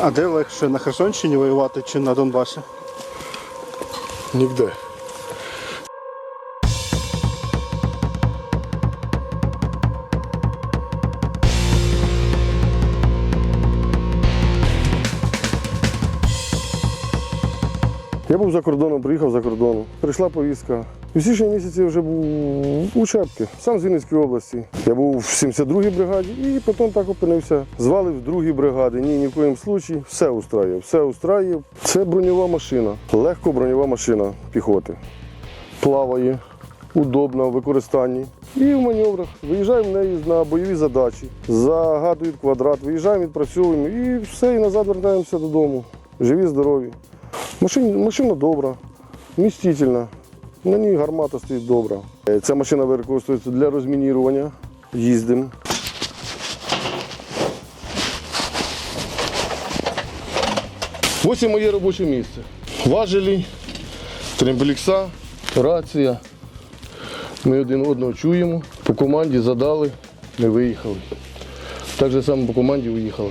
А де легше на Херсонщині воювати чи на Донбасі? Нігде. Я був за кордоном, приїхав за кордоном. Прийшла повістка. У січні місяці вже був у Чепки, сам з Вінницької області. Я був в 72-й бригаді і потім так опинився. Звали в другій бригаді. Ні, ні в коїм случаї. Все устраює, все устраює. Це броньова машина, легко броньова машина піхоти. Плаває, удобна в використанні. І в маневрах. Виїжджаємо в неї на бойові задачі, загадують квадрат, виїжджаємо, відпрацьовуємо і все, і назад вертаємося додому. Живі, здорові. Машина, машина добра, вмістительна. На ній гармата стоїть добра. Е, Ця машина використовується для розмінірування. Їздимо. Ось і моє робоче місце. Важелі, трембелікса, рація. Ми один одного чуємо. По команді задали, ми виїхали. Так же само по команді виїхали.